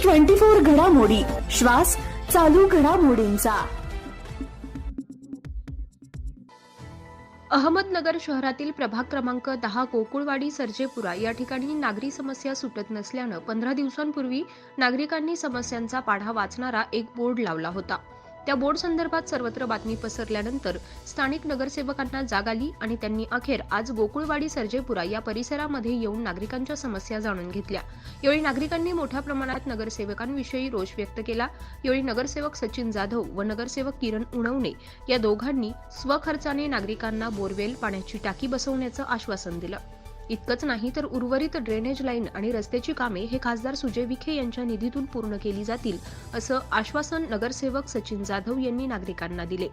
News twenty four घडामोडी. श्वास चालू घडामोडींचा. अहमदनगर शहरातील प्रभाग क्रमांक दहा गोकुळवाडी सर्जेपुरा या ठिकाणी नागरी समस्या सुटत नसल्यानं पंधरा दिवसांपूर्वी नागरिकांनी समस्यांचा पाढा वाचणारा एक बोर्ड लावला होता. त्या बोर्ड संदर्भात सर्वत्र बातमी पसरल्यानंतर स्थानिक नगरसेवकांना जाग आली आणि त्यांनी अखेर आज गोकुळवाडी सर्जेपुरा या परिसरामध्ये येऊन नागरिकांच्या समस्या जाणून घेतल्या. यावेळी नागरिकांनी मोठ्या प्रमाणात नगरसेवकांविषयी रोष व्यक्त केला. यावेळी नगरसेवक सचिन जाधव व नगरसेवक किरण उणवणे या दोघांनी स्वखर्चाने नागरिकांना बोरवेल पाण्याची टाकी बसवण्याचं आश्वासन दिलं. इतकंच नाही तर उर्वरित ड्रेनेज लाईन आणि रस्त्याची कामे हे खासदार सुजय विखे यांच्या निधीतून पूर्ण केली जातील असं आश्वासन नगरसेवक सचिन जाधव यांनी नागरिकांना दिले.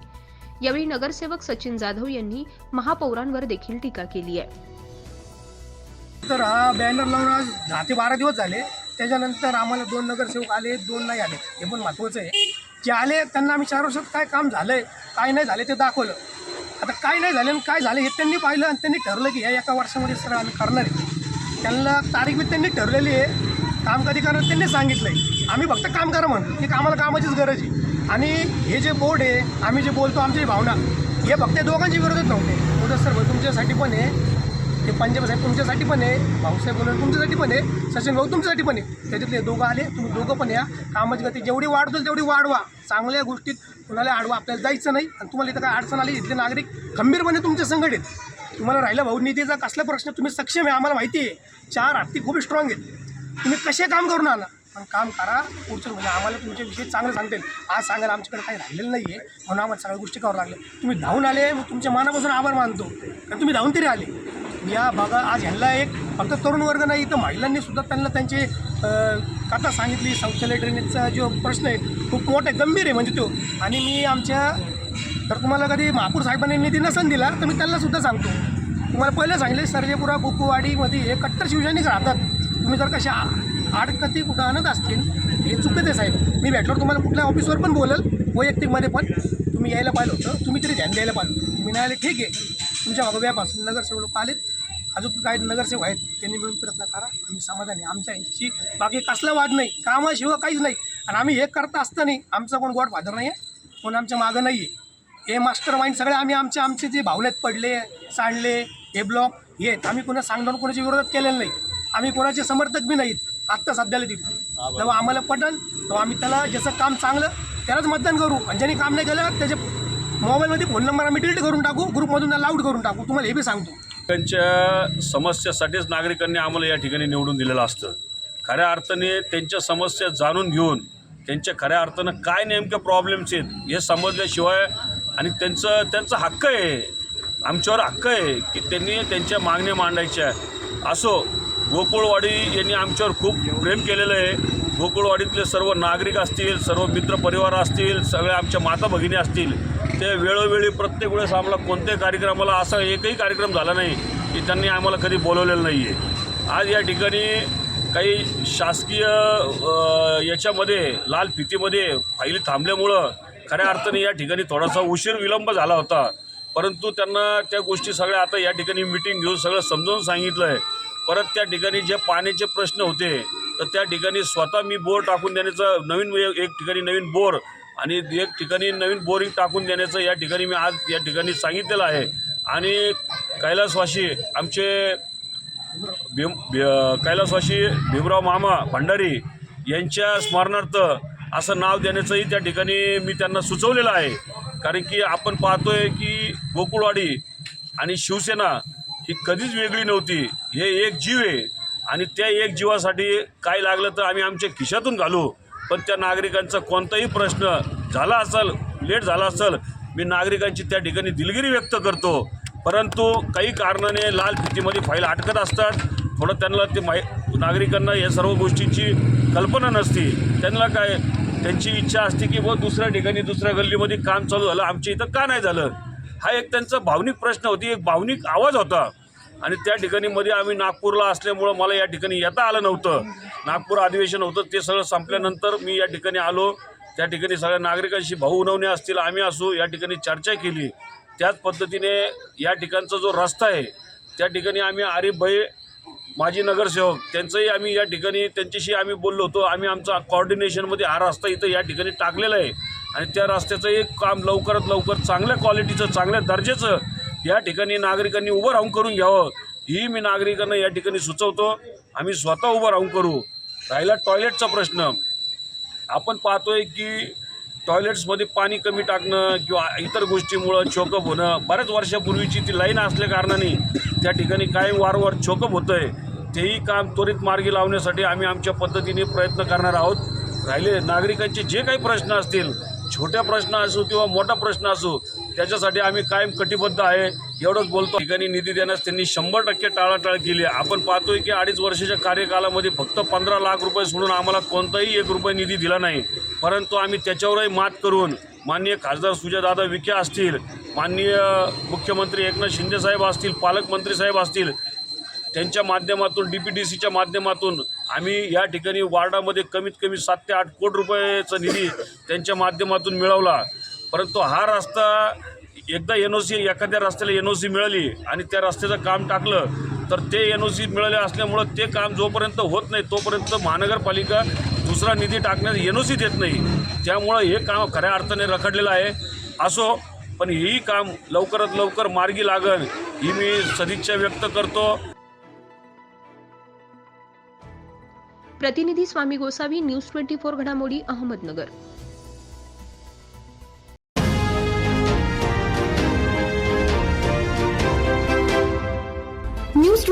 यावेळी नगरसेवक सचिन जाधव यांनी महापौरांवर देखील टीका केली आहे. तर हा बॅनर लावून आज दहा ते बारा दिवस झाले. त्याच्यानंतर आम्हाला दोन नगरसेवक आले दोन नाही आले. हे पण महत्त्वाचं आहे. जे आले त्यांना आम्ही चार वर्षात काय काम झालं आहे काय नाही झाले ते दाखवलं. आता काय नाही झालं आणि काय झालं हे त्यांनी पाहिलं आणि त्यांनी ठरलं की ह्या एका वर्षामध्ये सगळं आम्ही करणार आहे. त्यांना तारीख बी त्यांनी ठरलेली आहे. काम कधी करणार त्यांनी सांगितलं आहे आम्ही फक्त काम करा म्हण की आम्हाला कामाचीच गरज आहे. आणि हे जे बोर्ड आहे आम्ही जे बोलतो आमची भावना हे फक्त दोघांच्या विरोधात नव्हते. उद्या सर तुमच्यासाठी पण आहे. ते पंजाब साहेब तुमच्यासाठी पण आहे भाऊसाहेब बोलून तुमच्यासाठी पण आहे सचिन भाऊ तुमच्यासाठी पण आहे. त्याच्यातले दोघं आले तुम्ही दोघं पण या. कामाची गती जेवढी वाढतील तेवढी वाढवा चांगल्या गोष्टीत कुणाला आडवा आपल्याला जायचं नाही आणि तुम्हाला इथं काय अडचण आली इथले नागरिक खंबीरपणे तुमच्या संघटित तुम्हाला राहिला भाऊ निधीचा कसला प्रश्न तुम्ही सक्षम आहे आम्हाला माहिती आहे. चार हत्ती खूप स्ट्रॉंग आहेत. तुम्ही कसे काम करून आणा? पण काम करा पुढचं म्हणजे आम्हाला तुमच्याविषयी चांगलं सांगतील आज सांगायला आमच्याकडे काही राहिलेलं नाही आहे म्हणून आम्हाला सगळ्या गोष्टी करावं लागल्या. तुम्ही धावून आले मग तुमच्या मनापासून आभार मानतो. कारण तुम्ही धावून तरी आले. या भागा आज ह्यांना एक फक्त तरुण वर्ग नाही तर महिलांनी सुद्धा त्यांना त्यांचे कथा सांगितली शौचालय ड्रेनेजचा जो प्रश्न आहे खूप मोठा आहे गंभीर आहे म्हणजे तो. आणि मी आमच्या तर तुम्हाला कधी महापूर साहेबांनी निधी नसन दिला तर मी त्यांना सुद्धा सांगतो. तुम्हाला पहिलं सांगितले सर्जेपुरा बुकुवाडीमध्ये हे कट्टर शिवसैनिक राहतात. तुम्ही जर कशा आडकती कुठं आणत असतील हे चुकीचं साहेब. मी भेटल्यावर तुम्हाला कुठल्या ऑफिसवर पण बोलल वैयक्तिकमध्ये पण. तुम्ही यायला पाहिलं होतं तुम्ही तरी ध्यान द्यायला पाहिलं तुम्ही नाही आले ठीक आहे तुमच्या मागोव्यापासून नगरसेवक लोक आलेत अजून काही नगरसेवक आहेत त्यांनी मिळून प्रयत्न करा आम्ही समाधानी आमच्या यांच्याशी बाकी कसला वाद नाही कामाशिवाय काहीच नाही. आणि आम्ही हे करता असताना आमचा कोण गॉड फादर नाही आहे कोण आमच्या मागं नाही आहे हे मास्टर माइंड सगळे आम्ही आमचे आमचे जे भावनेत पडले सांडले हे ब्लॉक हे आम्ही कोणा सांगणार कोणाच्या विरोधात केलेलं नाही. आम्ही कोणाचे समर्थक बी नाहीत. आत्ता सध्याला तिथे. तेव्हा आम्हाला पटल तेव्हा आम्ही त्याला ज्याचं काम चांगलं त्यालाच मतदान करू. आणि ज्यांनी काम नाही केलं त्याचे मोबाईलमध्ये फोन नंबर आम्ही डिलीट करून टाकू ग्रुपमधून त्याला आउट करून टाकू. तुम्हाला हे बी सांगतो. त्यांच्या समस्यासाठीच नागरिकांनी आम्हाला या ठिकाणी निवडून दिलेलं असतं. खऱ्या अर्थाने त्यांच्या समस्या जाणून घेऊन त्यांच्या खऱ्या अर्थानं काय नेमके प्रॉब्लेम्स आहेत हे समजल्याशिवाय आणि त्यांचं त्यांचा हक्क आहे आमच्यावर हक्क आहे की त्यांनी त्यांच्या मागण्या मांडायच्या. असो गोकुळवाडी यांनी आमच्यावर खूप प्रेम केलेलं आहे. गोकुळवाडीतले सर्व नागरिक असतील सर्व मित्रपरिवार असतील सगळ्या आमच्या माता भगिनी असतील ते वेळोवेळी प्रत्येक वेळेस आम्हाला कोणत्याही कार्यक्रमाला असा एकही कार्यक्रम झाला नाही की त्यांनी आम्हाला कधी बोलवलेलं नाही आहे आज या ठिकाणी काही शासकीय याच्यामध्ये लाल फितीमध्ये फाईली थांबल्यामुळं खऱ्या अर्थाने या ठिकाणी थोडासा उशीर विलंब झाला होता. परंतु त्यांना त्या गोष्टी सगळ्या आता या ठिकाणी मिटिंग घेऊन सगळं समजावून सांगितलं आहे परत त्या ठिकाणी जे पाण्याचे प्रश्न होते तर त्या ठिकाणी स्वतः मी बोर टाकून देण्याचं नवीन एक ठिकाणी नवीन बोर आणि एक ठिकाणी नवीन बोरिंग टाकून देण्याचं या ठिकाणी मी आज या ठिकाणी सांगितलेलं आहे. आणि कैलासवाशी आमचे भीम भी, कैलासवाशी भीमराव मामा भंडारी यांच्या स्मरणार्थ असं नाव देण्याचंही त्या ठिकाणी मी त्यांना सुचवलेलं आहे. कारण की आपण पाहतोय की गोकुळवाडी आणि शिवसेना ही कधीच वेगळी नव्हती. हे एक जीव आहे आणि त्या एक जीवासाठी काय लागलं तर आम्ही आमच्या खिशातून घालू. पण त्या नागरिकांचा कोणताही प्रश्न झाला असेल लेट झाला असेल मी नागरिकांची त्या ठिकाणी दिलगिरी व्यक्त करतो. परंतु काही कारणाने लाल फितीमध्ये फाईल अटकत असतात. थोडं त्यांना ते माहि नागरिकांना या सर्व गोष्टींची कल्पना नसती. त्यांना काय त्यांची इच्छा असते की व दुसऱ्या ठिकाणी दुसऱ्या गल्लीमध्ये काम चालू झालं आमच्या इथं का नाही झालं? हा एक त्यांचा भावनिक प्रश्न होती एक भावनिक आवाज होता. आणि त्या ठिकाणी मध्ये आम्ही नागपूरला असल्यामुळं मला या ठिकाणी येता आलं नव्हतं. नागपूर अधिवेशन होतं ते सगळं संपल्यानंतर मी या ठिकाणी आलो. त्या ठिकाणी सगळ्या नागरिकांशी भाऊ उनवणे असतील आम्ही असू या ठिकाणी चर्चा केली. त्याच पद्धतीने या ठिकाणचा जो रस्ता आहे त्या ठिकाणी आम्ही आरिफ भाई माजी नगरसेवक त्यांचंही आम्ही या ठिकाणी त्यांच्याशी आम्ही बोललो होतो. आम्ही आमचा कॉर्डिनेशनमध्ये हा रस्ता इथं या ठिकाणी टाकलेला आहे. आणि त्या रस्त्याचंही काम लवकरात लवकर चांगल्या क्वालिटीचं चांगल्या दर्जाचं या ठिकाणी नागरिकांनी उभं राहून करून घ्यावं. ही मी नागरिकांना या ठिकाणी सुचवतो. आम्ही स्वतः उभं राहून करू. राहिला टॉयलेटचा प्रश्न. आपण पाहतोय की टॉयलेट्समध्ये पाणी कमी टाकणं किंवा इतर गोष्टीमुळं चोकअप होणं बऱ्याच वर्षापूर्वीची ती लाईन असल्या कारणाने त्या ठिकाणी कायम वारंवार चोकअप होतं आहे तेही काम त्वरित मार्गी लावण्यासाठी आम्ही आमच्या पद्धतीने प्रयत्न करणार आहोत. राहिले नागरिकांचे जे काही प्रश्न असतील छोट्या प्रश्न असो किंवा मोठा प्रश्न असो त्याच्यासाठी आम्ही कायम कटिबद्ध आहे एवढंच बोलतो. ठिकाणी निधी देण्यास त्यांनी शंभर टक्के टाळाटाळ केली आपण पाहतोय की अडीच वर्षाच्या कार्यकालामध्ये फक्त पंधरा लाख रुपये सोडून आम्हाला कोणताही एक रुपये निधी दिला नाही. परंतु आम्ही त्याच्यावरही मात करून माननीय खासदार सुजयदादा विखे असतील माननीय मुख्यमंत्री एकनाथ शिंदेसाहेब असतील पालकमंत्री साहेब असतील त्यांच्या माध्यमातून डी पी डी सीच्या माध्यमातून आम्ही या ठिकाणी वार्डामध्ये कमीत कमी सात ते आठ कोटी रुपयाचा निधी त्यांच्या माध्यमातून मिळवला. परंतु हा रस्ता एकदा एन ओ सी एखाद्या रस्त्याला एन ओ सी मिळाली आणि त्या रस्त्याचं काम टाकलं तर ते एन ओ सी मिळाले असल्यामुळं ते काम जोपर्यंत होत नाही तोपर्यंत महानगरपालिका दुसरा निधी टाकण्यास एन ओ सी देत नाही. त्यामुळं हे काम खऱ्या अर्थाने रखडलेलं आहे. असो पण ही काम लवकरात लवकर मार्गी लागण ही मी सदिच्छा व्यक्त करतो. प्रतिनिधी Swami Gosavi news twenty four घडामोडी अहमदनगर.